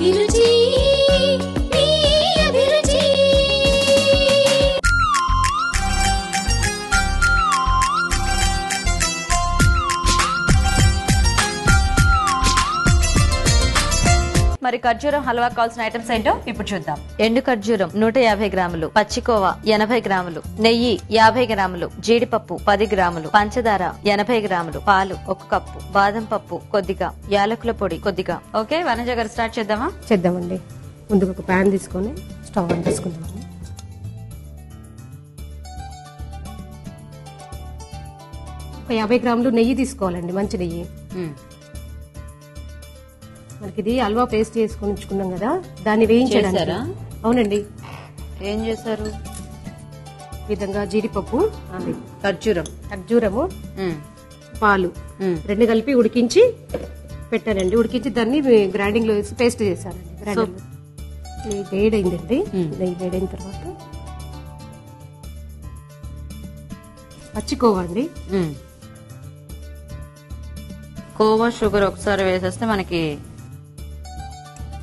love మరి ఖర్జూరం హల్వా కావాల్సిన ఐటమ్స్ ఏంటో ఇప్పుడు చూద్దాం. ఎండు ఖర్జూరం నూట యాభై గ్రాములు పచ్చికోవా ఎనభై గ్రాములు నెయ్యి యాభై గ్రాములు జీడిపప్పు పది గ్రాములు పంచదార ఎనభై గ్రాములు పాలు ఒక కప్పు బాదం పప్పు కొద్దిగా యాలకుల పొడి కొద్దిగా. ఓకే వనజ గారు స్టార్ట్ చేద్దామా? చేద్దామండి. ముందుగా ఒక ప్యాన్ తీసుకొని స్టవ్ ఆన్ చేసుకుందామండి. ఒక యాభై గ్రాములు నెయ్యి తీసుకోవాలండి మంచి నెయ్యి. మనకి ఇది హల్వా పేస్ట్ చేసుకొని ఉంచుకున్నాం కదా దాన్ని చేశారా? అవునండి. ఏం చేశారు? విధంగా జీడిపప్పు ఖర్జూరం. ఖర్జూరము పాలు రెండు కలిపి ఉడికించి పెట్టానండి. ఉడికించి దాన్ని గ్రైండింగ్లో వేసి పేస్ట్ చేశానండి గ్రైండర్ నెయ్యి వేడైందండి. నెయ్యి వేడైన తర్వాత పచ్చికోవా అండి కోవా షుగర్ ఒకసారి వేసేస్తే మనకి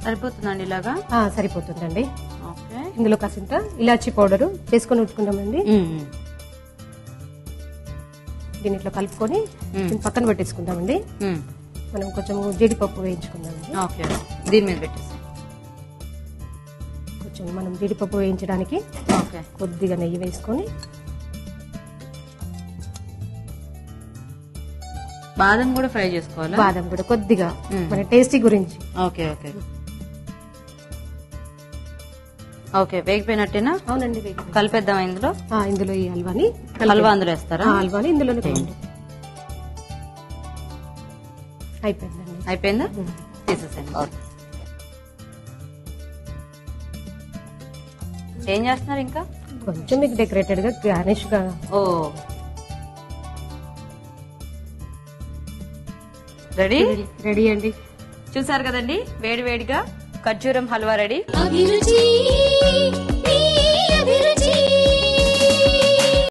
సరిపోతుందండి ఇలాగా? ఆ, సరిపోతుందండి. ఓకే. ఇందులో కాసింత ఇలాచీ పౌడర్ చేసుకొని ఉంచుకుందామండి. దీన్ని ఇట్లా కలుపుకొని దీన్ని పక్కన పెట్టేసుకుందామండి. మనం కొంచెం జీడిపప్పు వేయించుకుందామండి. ఓకే. దీని మీద పెట్టేసి. కొంచెం మనం జీడిపప్పు వేయించడానికి ఓకే. కొద్దిగా నెయ్యి వేసుకొని బాదం కూడా ఫ్రై చేసుకోవాలా? బాదం కూడా కొద్దిగా మన టేస్టీ గురించి. Okay okay. ఓకే వేగిపోయినట్టేనా? అవునండి కలిపేద్దాం ఇందులో? ఆ, ఇందులో ఈ హల్వాని హల్వా అందులో వేస్తారా? హల్వాని ఇందులోనే వేయండి. అయిపోయిందండి. అయిపోయిందా? తీసేసాను ఏం చేస్తున్నారు ఇంకా? కొంచెం మీకు డెకరేటెడ్గా గార్నిష్గా. ఓ. రెడీ? రెడీ అండి. చూసారు కదండి? వేడి వేడిగా ఖర్జూరం హల్వా రెడీ.